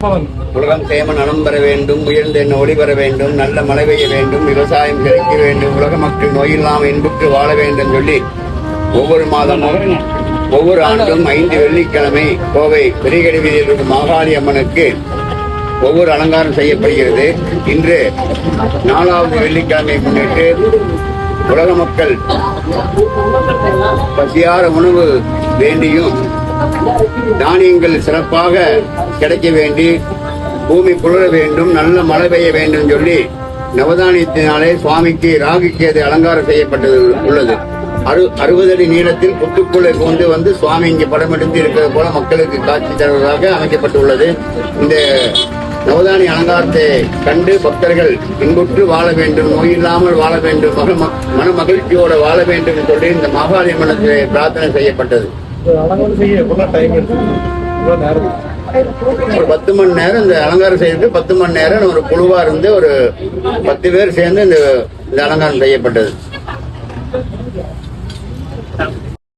உலகம் சேம நலம் பெற வேண்டும் உயர்ந்த எண்ண ஒளி பெற வேண்டும் நல்ல மழை பெய்ய வேண்டும் விவசாயம் செழிக்க வேண்டும் உலக மக்கள் நோயில்லாமல் இன்புற்று வாழ வேண்டும் சொல்லி ஒவ்வொரு மாதமும் ஒவ்வொரு ஆண்டும் ஐந்து வெள்ளிக்கிழமை கோவை பெரியகடி வீதியில் இருக்கும் மாகாளி அம்மனுக்கு ஒவ்வொரு அலங்காரம் செய்யப்படுகிறது. இன்று நாலாவது வெள்ளிக்கிழமை முன்னிட்டு உலக மக்கள் பசியார உணவு வேண்டியும் தானியங்கள் சிறப்பாக கிடைக்க வேண்டி பூமி குளிர வேண்டும் நல்ல மழை பெய்ய வேண்டும் சொல்லி நவதானியத்தினாலே சுவாமிக்கு ராகுக்கேது அலங்காரம் செய்யப்பட்டது உள்ளது. அறு அறுபது அடி நீளத்தில் புத்துக்குள்ளை கொண்டு வந்து சுவாமி இங்கே படம் எடுத்து இருக்கிறது போல மக்களுக்கு காட்சி தருவதாக அமைக்கப்பட்டுள்ளது. இந்த நவதானி அலங்காரத்தை கண்டு பக்தர்கள் இன்புற்று வாழ வேண்டும் நோயில்லாமல் வாழ வேண்டும் மக மன மகிழ்ச்சியோட வாழ வேண்டும் என்று சொல்லி இந்த மாகாளி பிரார்த்தனை செய்யப்பட்டது. அலங்காரம் செய்ய எவ்வளோ டைம் எடுத்து எவ்வளோ நேரம் ஒரு பத்து மணி நேரம் இந்த அலங்காரம் செய்யறதுக்கு பத்து மணி நேரம் ஒரு குழுவா இருந்து ஒரு பத்து பேர் சேர்ந்து இந்த இந்த அலங்காரம் செய்யப்பட்டது.